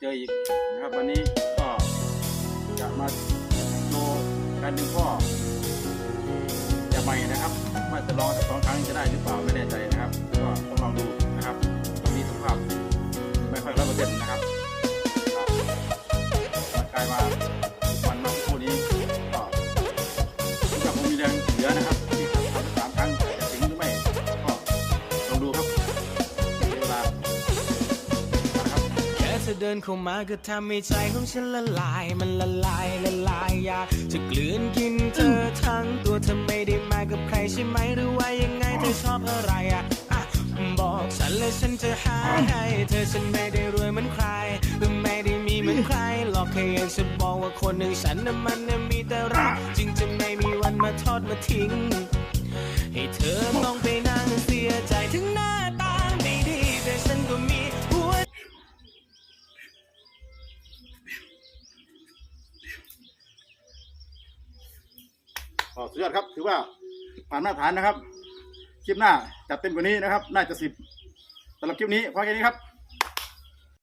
เจออีกนะครับวันนี้ก็จะมาโชว์การดึงข้อจะใหม่นะครับว่าจะลองสักสองครั้งจะได้หรือเปล่าไม่แน่ใจ ธอเดินเข้ามาก็ทำให้ใจของฉันละลาย มันละลายละลายอยากจะกลืนกินเธอทั้งตัวเธอไม่ได้มากับใครใช่ไหมหรือว่ายังไงเธอชอบอะไรอะอะบอกฉันเลยฉันจะหาให้เธอฉันไม่ได้รวยเหมือนใครหรือไม่ได้มีเหมือนใครหรอกแค่อยากจะบอกว่าคนหนึ่งฉันน่ะมันน่ะมีแต่รักจึงจะไม่มีวันมาทอดมาทิ้งให้เธอ ก็สุดยอดครับ ถือว่าผ่านมาตรฐานนะครับ คลิปหน้าจัดเต็มกว่านี้นะครับ น่าจะสิบสำหรับคลิปนี้พอแค่นี้ครับ